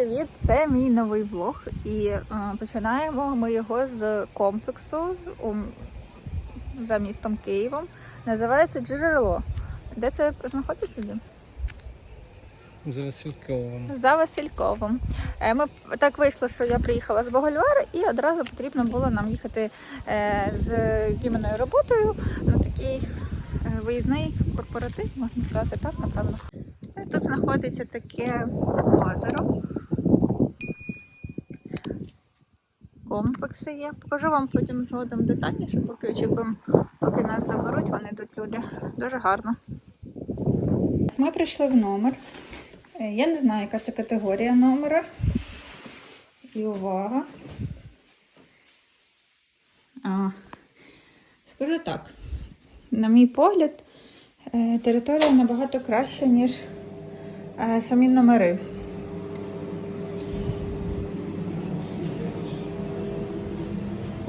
Привіт! Це мій новий влог, і е, починаємо ми його з комплексу у- за містом Києвом. Називається Джерело. Де це знаходиться? За Васильковим. За Васильковим. Е, Ми так вийшло, що я приїхала з Боголювара, і одразу потрібно було нам їхати е, з Діминою роботою на такий е, виїзний корпоратив, можна сказати, так, напевно. Тут знаходиться таке озеро. Комплекси є. Покажу вам потім згодом детальніше, поки очікуємо, поки нас заберуть. Вони тут люди. Дуже гарно. Ми прийшли в номер. Е, Я не знаю, яка це категорія номера. І увага. А, скажу так. На мій погляд, е, територія набагато краща, ніж е, самі номери.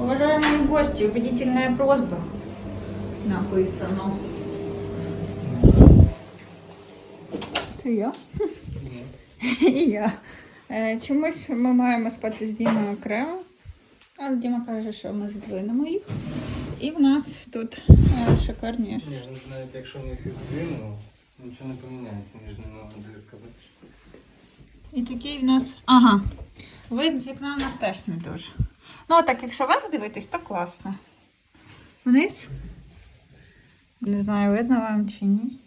Уважаемые гости, убедительная просьба. Написано. Це я? І я. Е, Чомусь ми маємо спати з Дімою окремо, але Діма каже, що ми здвинемо їх. І в нас тут е, шикарні. Ні, ну навіть якщо ми їх здвинемо, нічого не поміняється між ними бачиш? І такий в нас. Ага. Вид з вікна в нас теж не дуже. Ну, так, якщо вверх дивитись, то класно. Вниз? Не знаю, видно вам чи ні.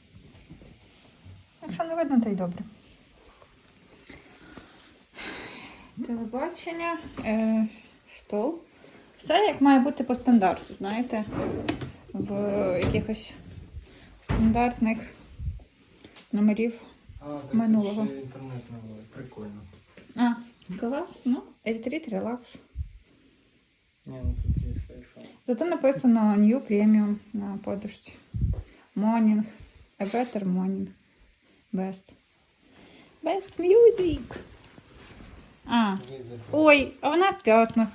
Якщо не видно, то й добре. Телебачення, е, стол. Все як має бути по стандарту, знаєте, в якихось стандартних номерів. А, Минулого. тут ще інтернет. Прикольно. А, клас, ну, ретріт, релакс. Ні, ну тут є Wi-Fi. Зато написано New Premium на подушці. Morning. A better morning. Best. Best music. А, ой, а вона в п'ятнах.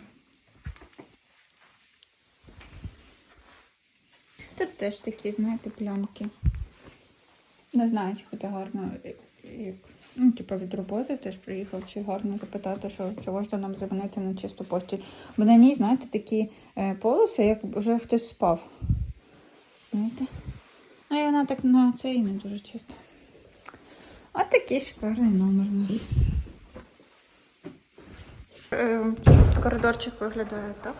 Тут теж такі, знаєте, пленки. Не знаю, чи буде гарно, як, ну, типу, від роботи теж приїхав, чи гарно запитати, що чого ж нам замінити на чисту постіль. Бо на ній, знаєте, такі е, полоси, як вже хтось спав. Знаєте? Ну і вона так на це і не дуже чисто. Ось такий шикарний номер у нас. Е, Коридорчик виглядає так.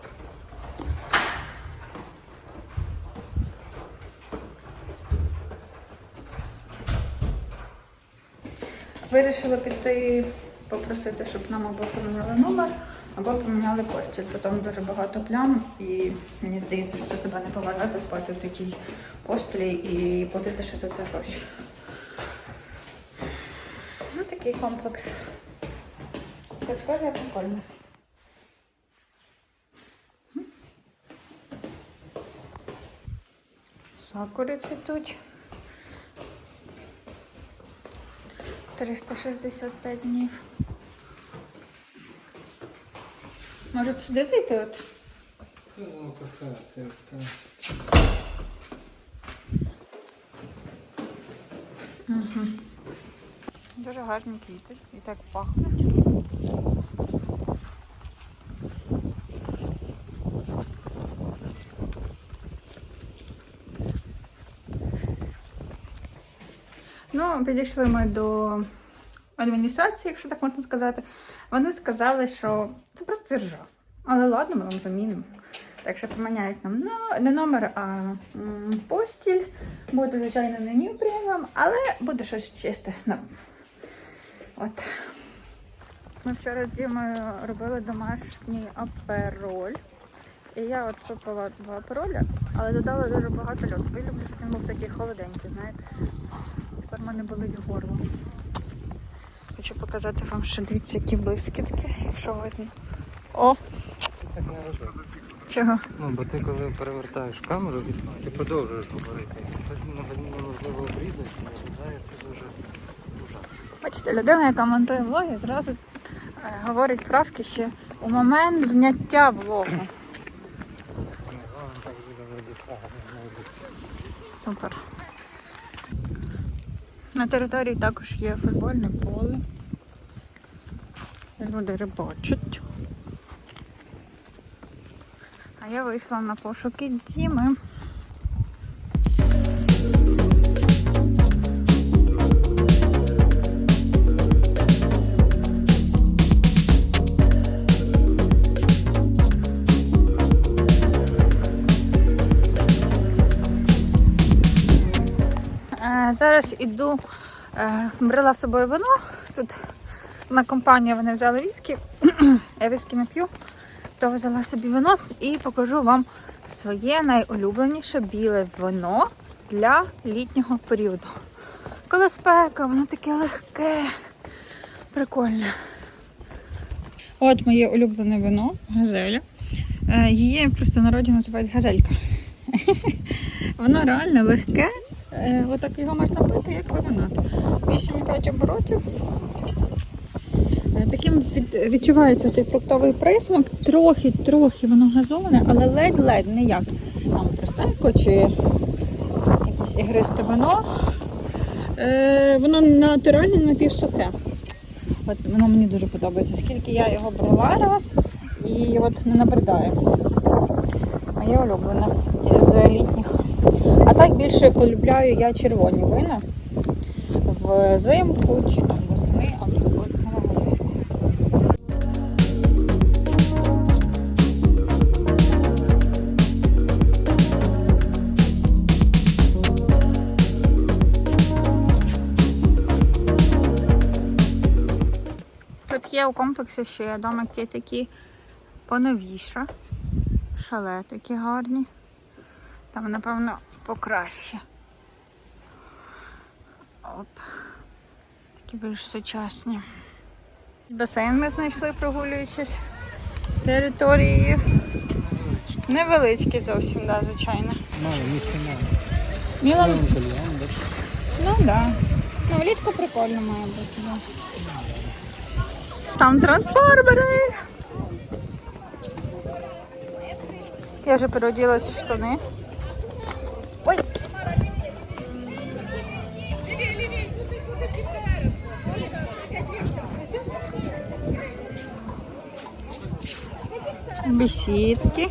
Вирішила піти попросити, щоб нам або поміняли номер, або поміняли постіль. Бо там дуже багато плям, і мені здається, що це себе не поважати спати в такій постілі і платити ще за це гроші. Ну, такий комплекс. Територія прикольна. Сакури цвітуть. 365 днів. Може сюди зайти от? Це ну, кафе, це. Угу. Дуже гарні квіти і так пахнуть. Ну, підійшли ми до адміністрації, якщо так можна сказати. Вони сказали, що це просто ржа. Але ладно, ми вам замінимо. Так що поміняють нам но- не номер, а постіль. Буде, звичайно, не преміум, але буде щось чисте. Ну, От. Ми вчора з Дімою робили домашній апероль. І я от випила два апероля, але додала дуже багато льоду. Я щоб він був такий холоденький, знаєте. В мене болить горло. Хочу показати вам, що дивіться, які блискітки, якщо видно. О, Так не роби. чого? Ну, бо ти коли перевертаєш камеру, ти продовжуєш говорити. Це ж неможливо обрізати, не виглядає, це ж вже ужасно. Бачите, людина, яка монтує влоги, зразу е, говорить правки ще у момент зняття влогу. Супер. На території також є футбольне поле. Люди рибачать. А я вийшла на пошуки Діми. Зараз іду, е, брала з собою вино. Тут на компанію вони взяли віскі. Я віскі не п'ю, то взяла собі вино і покажу вам своє найулюбленіше біле вино для літнього періоду. Коли спека, воно таке легке, прикольне. От моє улюблене вино, газеля. Е, Її просто народі називають газелька. Воно реально легке. Е, Отак його можна пити, як лимонад. 8,5 оборотів. Е, Таким від, відчувається цей фруктовий присмак. Трохи-трохи воно газоване, але ледь-ледь не як там просеко чи якесь ігристе вино. Е, воно натуральне напівсухе. От воно мені дуже подобається. Скільки я його брала раз і от не набридає. Моє улюблене з літніх. Так більше полюбляю я червоні вина взимку чи там восени, а влітку от саме газельку. Тут є у комплексі ще домики такі поновіше. Шале такі гарні. Там, напевно, покраще. Оп. Такі більш сучасні. Басейн ми знайшли, прогулюючись територією. Невеличкий зовсім, да, звичайно. Мало, місця мало. Мілан, ну так. Да. Ну, влітку прикольно має бути, да. Там трансформери. Я вже переоділась в штани. Ой! Бесідки.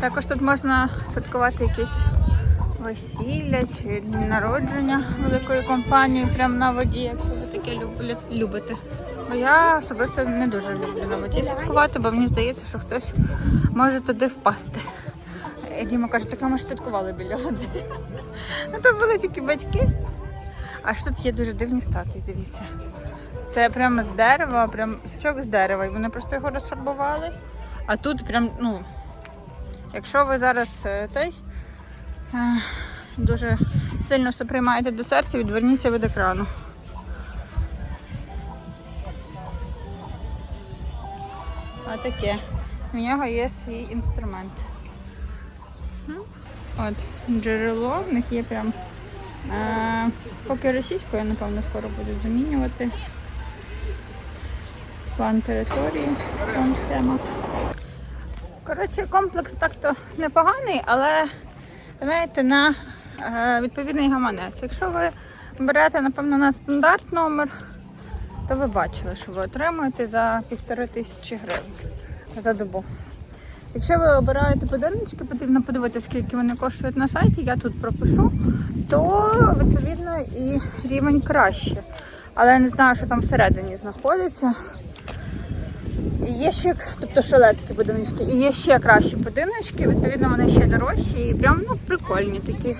Також тут можна святкувати якісь весілля чи народження великої компанії прямо на воді, якщо ви таке любите. Бо я особисто не дуже люблю на воді святкувати, бо мені здається, що хтось може туди впасти. Діма каже, так ми ж святкували біля води. Ну то були тільки батьки. Аж тут є дуже дивні статуї, дивіться. Це прямо з дерева, прям сучок з дерева, і вони просто його розфарбували. А тут прям, ну, якщо ви зараз е, цей е, дуже сильно все приймаєте до серця, відверніться від екрану. А таке. У нього є свій інструмент. От, джерело, в них є прям. Е, поки російською, напевно, скоро будуть замінювати. План території, план схема. Коротше, комплекс так-то непоганий, але знаєте, на е, відповідний гаманець. Якщо ви берете, напевно, на стандарт номер, то ви бачили, що ви отримуєте за півтори тисячі гривень за добу. Якщо ви обираєте будиночки, потрібно подивитися, скільки вони коштують на сайті, я тут пропишу, то відповідно і рівень краще. Але я не знаю, що там всередині знаходиться. І є ще, тобто шалетки будиночки, і є ще кращі будиночки, відповідно, вони ще дорожчі і прям ну, прикольні такі.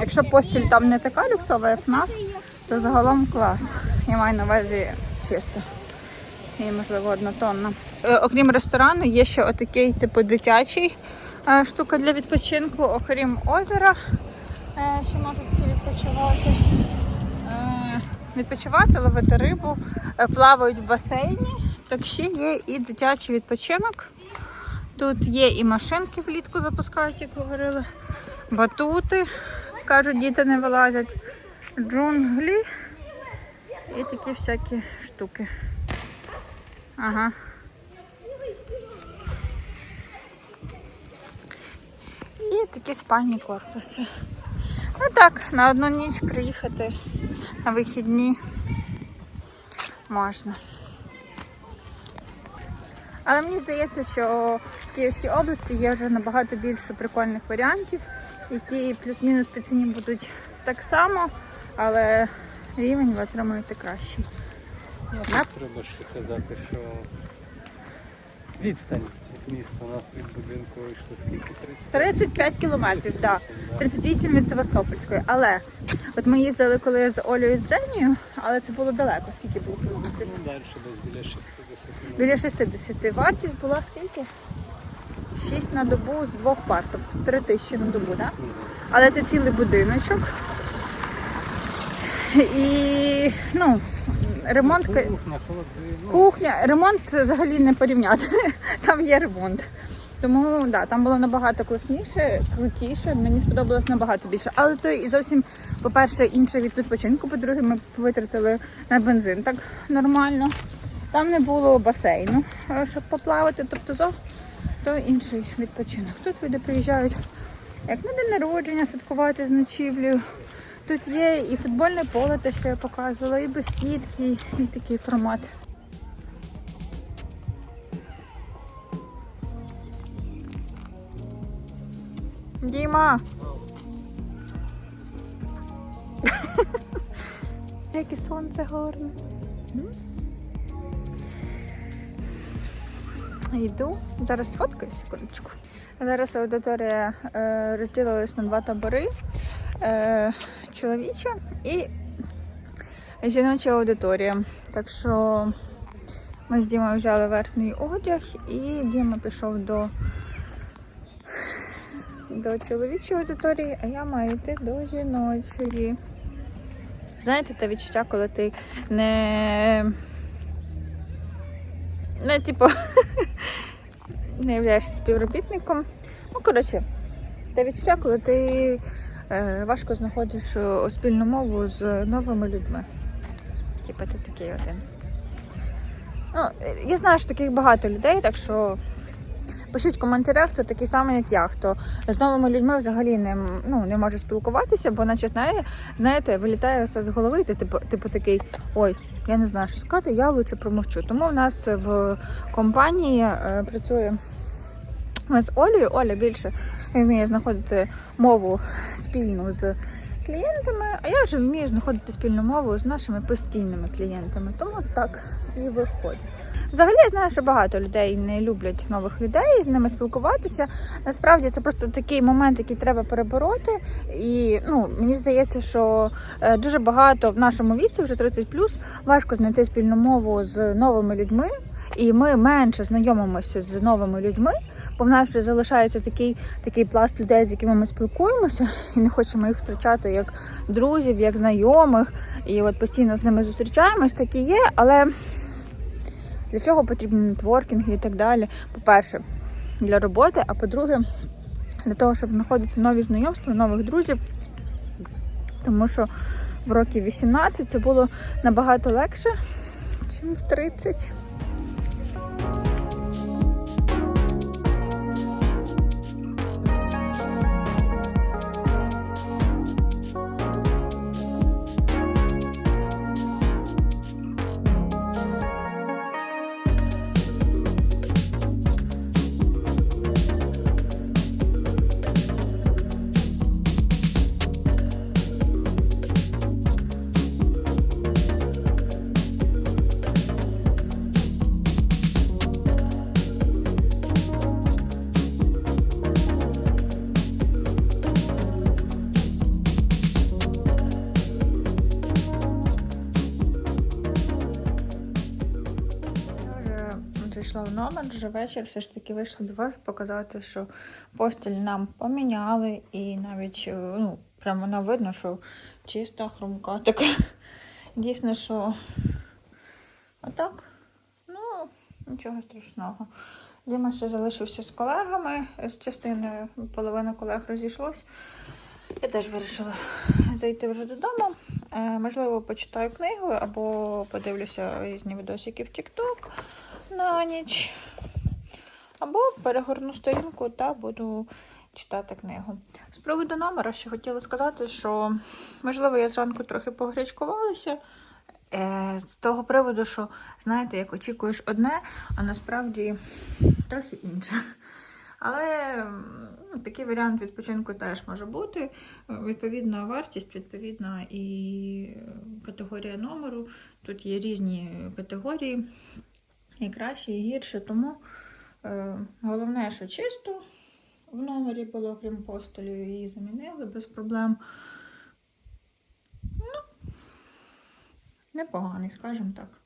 Якщо постіль там не така люксова, як в нас, то загалом клас. Я маю на увазі чисто. І, можливо, однотонна. Е, окрім ресторану, є ще отакий, типу, дитячий е, штука для відпочинку, окрім озера, е, що можуть всі відпочивати. Відпочивати, ловити рибу, плавають в басейні. Так ще є і дитячий відпочинок. Тут є і машинки влітку запускають, як говорили, батути. Кажуть, діти не вилазять. Джунглі і такі всякі штуки. Ага. І такі спальні корпуси. Ну так, на одну ніч приїхати на вихідні можна. Але мені здається, що в Київській області є вже набагато більше прикольних варіантів, які плюс-мінус по ціні будуть так само, але рівень ви отримуєте кращий. Я- тут треба ще казати, що відстань від міста у нас від будинку вийшло скільки? 30? 35 кілометрів, так. 38, да. 38 від Севастопольської. Але от ми їздили коли з Олею і з Женією, але це було далеко. Скільки було кілометрів? Ну, далі десь біля 60. Біля 60. Вартість була скільки? 6 на добу з двох пар, тобто 3 тисячі на добу, так? Але це цілий будиночок. І ну, ремонт. Кухня. Кухня, ремонт взагалі не порівняти. Там є ремонт. Тому да, там було набагато класніше, крутіше. Мені сподобалось набагато більше. Але то і зовсім, по-перше, інше від відпочинку. По-друге, ми витратили на бензин так нормально. Там не було басейну, е, щоб поплавати. Тобто зо то інший відпочинок. Тут люди приїжджають як на день народження святкувати з ночівлею. Тут є і футбольне поле, те, що я показувала, і бесідки, і такий формат. Діма! Яке сонце гарне. Йду. Зараз сфоткаю секундочку. Зараз аудиторія е, розділилась на два табори. Е, чоловіча і жіноча аудиторія. Так що ми з Дімою взяли верхній одяг і Діма пішов до, до чоловічої аудиторії, а я маю йти до жіночої. Знаєте, те відчуття, коли ти не. Не, типу, не являєшся співробітником. Ну, коротше, те відчуття, коли ти е, важко знаходиш е, спільну мову з новими людьми. Типа ти такий один. Ну, я знаю, що таких багато людей, так що пишіть в коментарях, хто такий самий, як я, хто з новими людьми взагалі не, ну, не може спілкуватися, бо наче знає, знаєте, вилітає все з голови, і ти типу, типу такий, ой, я не знаю, що сказати, я лучше промовчу. Тому в нас в компанії е, працює з Олею. Оля більше вміє знаходити мову спільну з клієнтами, а я вже вмію знаходити спільну мову з нашими постійними клієнтами. Тому так і виходить. Взагалі я знаю, що багато людей не люблять нових людей, з ними спілкуватися. Насправді це просто такий момент, який треба перебороти. І ну мені здається, що е, дуже багато в нашому віці, вже 30 важко знайти спільну мову з новими людьми, і ми менше знайомимося з новими людьми, бо в нас вже залишається такий, такий пласт людей, з якими ми спілкуємося, і не хочемо їх втрачати як друзів, як знайомих. І от постійно з ними зустрічаємось, так і є, але для чого потрібен нетворкінг і так далі? По-перше, для роботи, а по-друге, для того, щоб знаходити нові знайомства, нових друзів. Тому що в років 18 це було набагато легше, ніж в 30. Зайшла в номер, вже вечір, все ж таки вийшла до вас показати, що постіль нам поміняли, і навіть е, ну, прямо вона видно, що чиста, хрумка така. Дійсно, що отак. Ну, нічого страшного. Діма ще залишився з колегами, з частиною половина колег розійшлось. Я теж вирішила зайти вже додому. Е, можливо, почитаю книгу або подивлюся різні відосики в TikTok на ніч. Або перегорну сторінку та буду читати книгу. З приводу номера ще хотіла сказати, що можливо я зранку трохи погрячкувалася. Е, з того приводу, що, знаєте, як очікуєш одне, а насправді трохи інше. Але ну, такий варіант відпочинку теж може бути. Відповідна вартість, відповідна і категорія номеру. Тут є різні категорії, і краще, і гірше. Тому е, головне, що чисто в номері було, крім постелі, її замінили без проблем. Непоганий, скажімо так.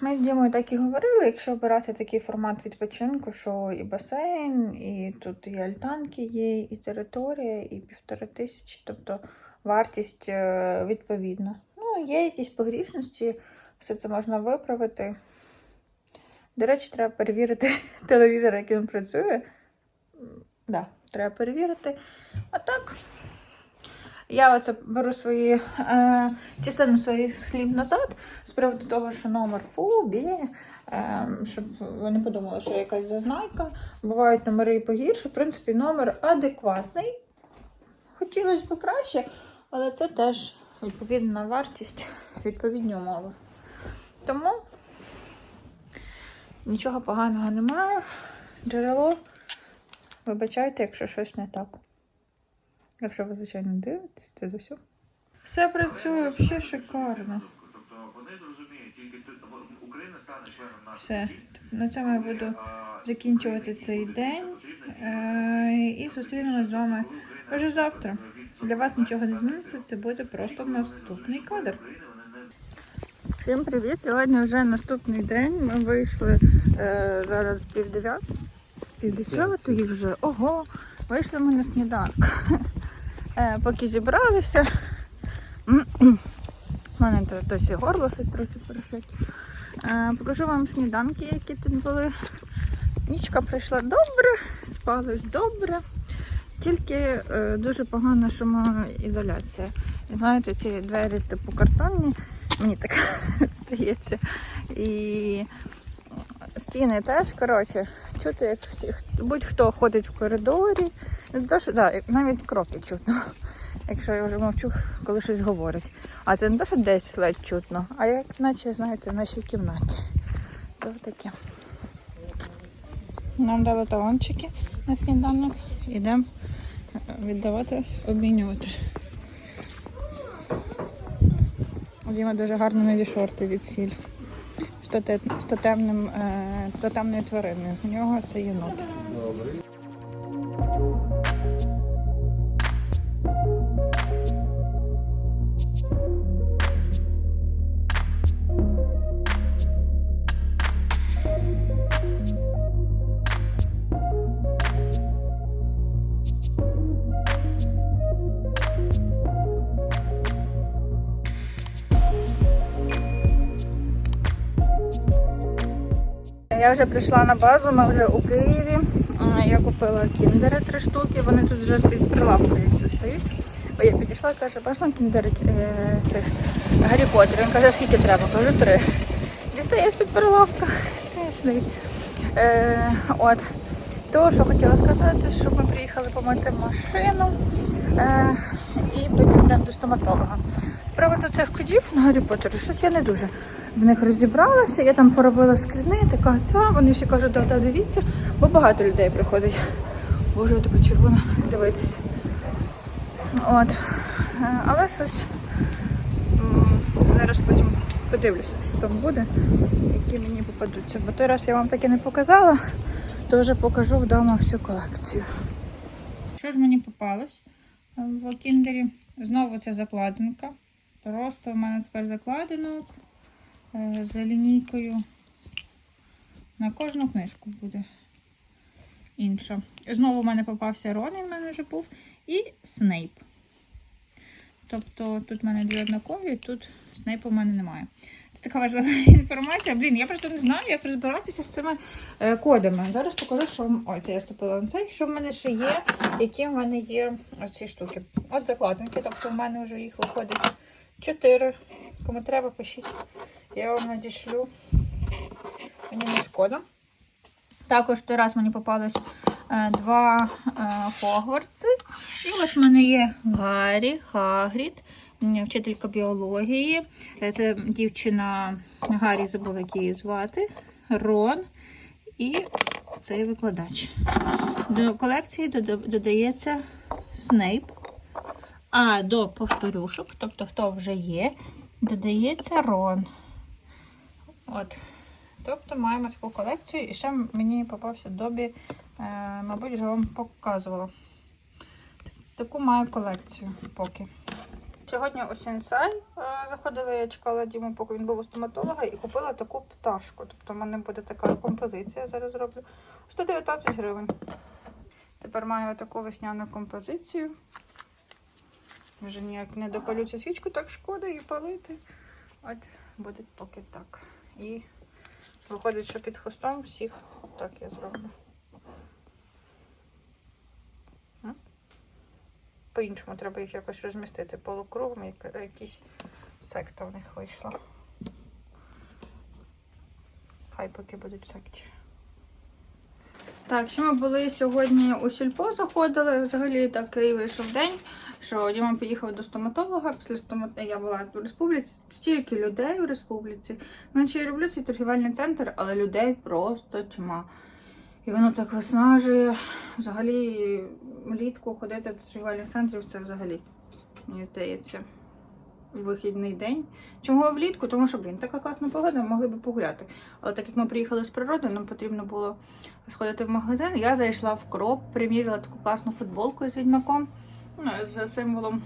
Ми з Дімою так і говорили, якщо обирати такий формат відпочинку, що і басейн, і тут і альтанки є, і територія, і півтори тисячі, тобто вартість е, відповідна. Ну, є якісь погрішності, все це можна виправити. До речі, треба перевірити телевізор, як він працює. Да, треба перевірити. А так, я оце беру свої е, частину своїх слів назад з приводу того, що номер фу, бі, е, щоб ви не подумали, що якась зазнайка. Бувають номери і погірше. В принципі, номер адекватний. Хотілося б краще, але це теж відповідна вартість, відповідні умови. Тому нічого поганого немає. Джерело. Вибачайте, якщо щось не так. Якщо ви, звичайно, дивитесь, це за все. Все працює взагалі шикарно. Все. На цьому я буду закінчувати цей день. Е, і зустрінемось з вами вже завтра. Для вас нічого не зміниться, це буде просто наступний кадр. Всім привіт! Сьогодні вже наступний день. Ми вийшли е, зараз пів дев'ятої, пів десятої вже. Ого! Вийшли ми на сніданок. Е, поки зібралися. У мене досі горло щось трохи перешить. Е, покажу вам сніданки, які тут були. Нічка пройшла добре, спалось добре. Тільки е, дуже погана шумоізоляція. І знаєте, ці двері типу картонні, мені так здається. І стіни теж, коротше, чути, як всі, будь-хто ходить в коридорі. Не що, да, навіть кроки чутно, якщо я вже мовчу, коли щось говорять. А це не те, що десь ледь чутно, а як наче, знаєте, в нашій кімнаті. То таке. Нам дали талончики на сніданок. Йдемо віддавати, обмінювати. У Діма дуже гарно нові шорти від сіль. Тоте- з е, тотемною твариною. У нього це єнот. Я вже прийшла на базу, ми вже у Києві. Я купила кіндери три штуки, вони тут вже з-під прилавкою стоять. Я підійшла, і каже, бачила кіндери е, цих Гаррі Поттер. Він каже, скільки треба? Кажу, три. Дістає з-під прилавка. Смішний. Е, от. То, що хотіла сказати, що ми приїхали помити машину е, і потім йдемо до стоматолога. З приводу цих кодів на Гаррі Поттері, щось я не дуже в них розібралася. Я там поробила скріни, така ця. Вони всі кажуть, да, дивіться, бо багато людей приходить. Боже, я така червона дивитися. От. Е, Але щось зараз потім подивлюся, що там буде, які мені попадуться. Бо той раз я вам таки не показала, то вже покажу вдома всю колекцію. Що ж мені попалось в кіндері? Знову це закладинка. Просто в мене тепер закладинок е, за лінійкою. На кожну книжку буде інша. Знову в мене попався Рон, він в мене вже був, і Снейп. Тобто тут в мене дві однакові, тут Снейпа в мене немає. Це така важлива інформація. Блін, я просто не знаю, як розбиратися з цими е, кодами. Зараз покажу, що ой, я ступила на цей, що в мене ще є, які в мене є оці штуки. От закладинки, тобто в мене вже їх виходить 4. Кому треба, пишіть. Я вам надішлю. Мені не шкода. Також той раз мені попалось е, два е, Хогвартси. І ось в мене є Гаррі, Хагрід, вчителька біології. Е, Це дівчина Гаррі забула, як її звати. Рон і цей викладач. До колекції додається Снейп. А до повторюшок, тобто хто вже є, додається Рон. От. Тобто маємо таку колекцію. І ще мені попався Добі, е, мабуть, вже вам показувала. Таку маю колекцію поки. Сьогодні у Сенсай е, заходила, я чекала Діму, поки він був у стоматолога, і купила таку пташку. Тобто в мене буде така композиція, зараз зроблю. 119 гривень. Тепер маю таку весняну композицію. Вже ніяк не допалю цю свічку, так шкода її палити. От буде поки так. І виходить, що під хвостом всіх так я зроблю. М? По-іншому треба їх якось розмістити полукругом, як якісь секта в них вийшла. Хай поки будуть секті. Так, ще ми були сьогодні у сільпо заходили. Взагалі такий вийшов день, що Діма поїхав до стоматолога. Після стоматолога я була в республіці. Стільки людей у республіці. Наче я люблю цей торгівельний центр, але людей просто тьма. І воно так виснажує. Взагалі, влітку ходити до торгівельних центрів це взагалі, мені здається, вихідний день. Чому влітку? Тому що, блін, така класна погода, могли би погуляти. Але так як ми приїхали з природи, нам потрібно було сходити в магазин. Я зайшла в кроп, приміряла таку класну футболку з відьмаком ну, з символом.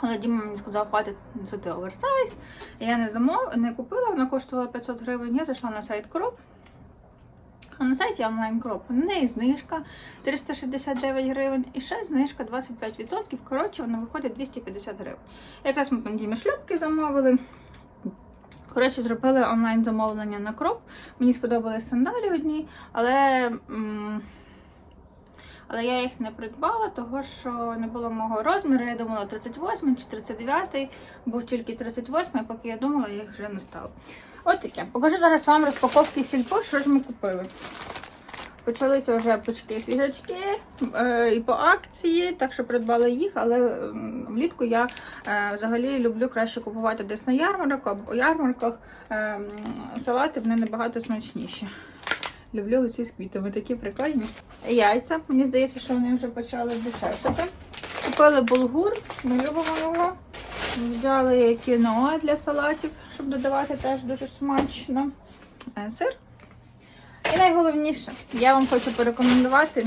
Але Діма мені сказав, хватить носити оверсайз. Я не замов, не купила, вона коштувала 500 гривень. Я зайшла на сайт Кроп. А на сайті онлайн Кроп в неї знижка 369 гривень і ще знижка 25%. Коротше, вона виходить 250 гривень. Якраз ми там Дімі шльопки замовили. Коротше, зробили онлайн замовлення на кроп. Мені сподобались сандалі одні, але, але я їх не придбала, того що не було мого розміру. Я думала 38 чи 39, був тільки 38, поки я думала, їх вже не стало. От таке. Покажу зараз вам розпаковки сільпо, що ж ми купили. Почалися вже пучки свіжачки е, і по акції, так що придбала їх, але м, влітку я е, взагалі люблю краще купувати десь на ярмарок або ярмарках. Е, салати вони набагато смачніші. Люблю оці з квітами, такі прикольні. Яйця, мені здається, що вони вже почали дешевшати. Купили булгур, ми любимо його. Взяли кіноа для салатів, щоб додавати теж дуже смачно. Е, Сир. І найголовніше, я вам хочу порекомендувати,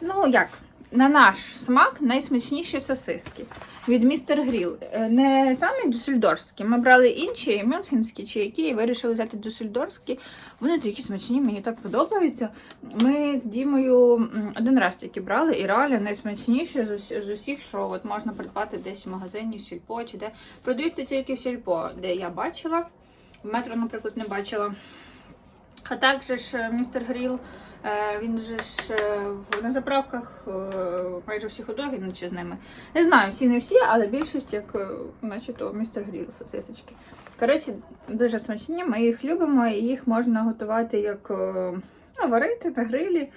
ну як, на наш смак найсмачніші сосиски від Містер Гріл. Е, Не самі дюссельдорфські. Ми брали інші, мюнхенські чи які, і вирішили взяти дюссельдорфські. Вони такі смачні, мені так подобаються. Ми з Дімою один раз тільки брали, і реально найсмачніші з, усіх, що от можна придбати десь в магазині, в сільпо, чи де продаються тільки в сільпо, де я бачила. В метро, наприклад, не бачила. А також е, містер Гріл, він же ж е, на заправках е, майже всі ходоги, наче з ними. Не знаю, всі не всі, але більшість, як е, наче то містер Гріл сосисочки. Коротше, дуже смачні, ми їх любимо, і їх можна готувати як е, ну, варити на грилі.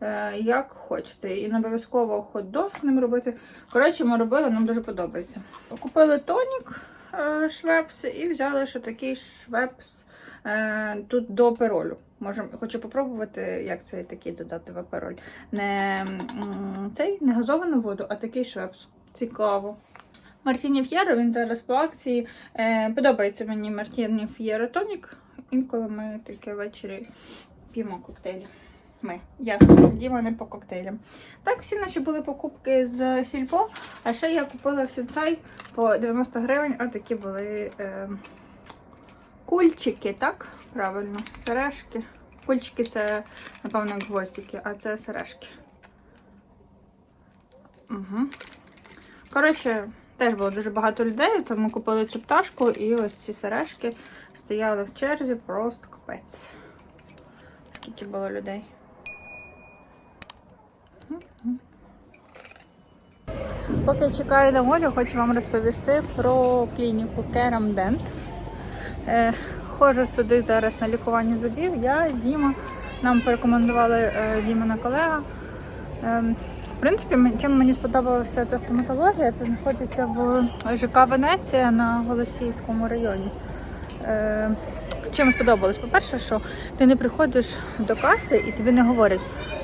е, Як хочете, і не обов'язково хот-дог з ним робити. Коротше, ми робили, нам дуже подобається. Купили тонік е, швепс і взяли ще такий швепс е, тут до перолю. Можем, хочу попробувати, як цей такий додати в апероль. Не цей не газовану воду, а такий швепс. Цікаво. Мартіні Ф'єро, він зараз по акції. Е, подобається мені Мартіні Ф'єро тонік. Інколи ми тільки ввечері п'ємо коктейлі. Ми. Я Діма не по коктейлям. Так, всі наші були покупки з сільпо. А ще я купила в сінцай по 90 гривень. Отакі були е, кульчики, так? Правильно, сережки. Кульчики це, напевно, гвоздики, а це сережки. Угу. Коротше, теж було дуже багато людей. Це ми купили цю пташку і ось ці сережки стояли в черзі, просто капець. Скільки було людей. Поки чекаю на Олю, хочу вам розповісти про клініку Керам Дент. Е, Ходжу сюди зараз на лікування зубів. Я, Діма, нам порекомендували е, Дімина колега. Ем, принципі, чим мені сподобалася ця стоматологія, це знаходиться в ЖК Венеція на Голосіївському районі. Чим сподобалось? По-перше, що ти не приходиш до каси і тобі не говорять,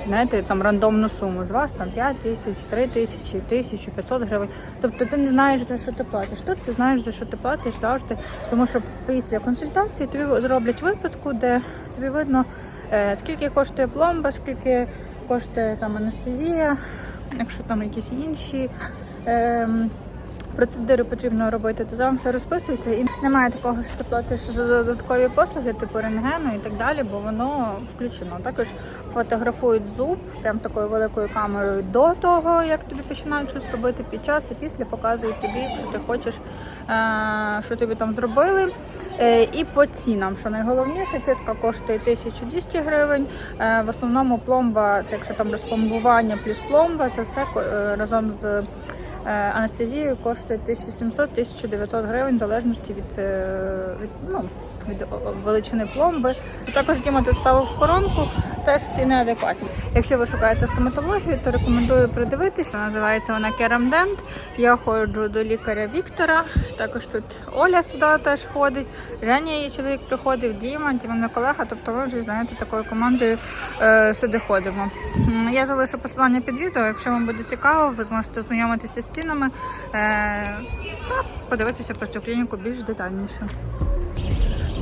знаєте, там рандомну суму з вас там 5 тисяч, 3 тисячі, 1500 гривень. Тобто ти не знаєш за що ти платиш. Тут ти знаєш за що ти платиш завжди, тому що після консультації тобі зроблять виписку, де тобі видно, е, скільки коштує пломба, скільки коштує там анестезія, якщо там якісь інші. ем, процедури потрібно робити, то там все розписується і немає такого, що ти платиш за додаткові послуги, типу рентгену і так далі, бо воно включено. Також фотографують зуб прям такою великою камерою до того, як тобі починають щось робити під час і після показують тобі, що ти хочеш, е, що тобі там зробили. Е, І по цінам, що найголовніше, чистка коштує 1200 гривень. Е, В основному пломба, це якщо там розпломбування плюс пломба, це все разом з е, анестезією коштує 1700-1900 гривень, в залежності від, е, від, ну, від величини пломби. Також Діма тут ставив коронку, теж ціни адекватні. Якщо ви шукаєте стоматологію, то рекомендую придивитися. Називається вона Керамдент. Я ходжу до лікаря Віктора. Також тут Оля сюди теж ходить. Женя її чоловік приходив, Діма, моя колега. Тобто ми вже знаєте такою командою е, сюди ходимо. Я залишу посилання під відео. Якщо вам буде цікаво, ви зможете знайомитися з цінами е, та подивитися про цю клініку більш детальніше.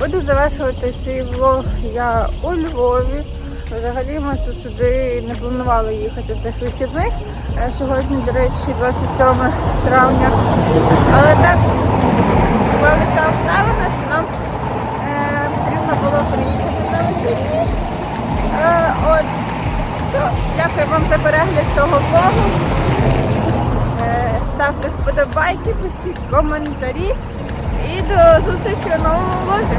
Буду завершувати свій влог я у Львові. Взагалі ми тут сюди не планували їхати цих вихідних. Е, Сьогодні, до речі, 27 травня. Але так склалися обставини, що нам е, потрібно було приїхати на вихідні. Е, от, то дякую вам за перегляд цього влогу. Е, ставте вподобайки, пишіть коментарі. І до зустрічі у новому влозі.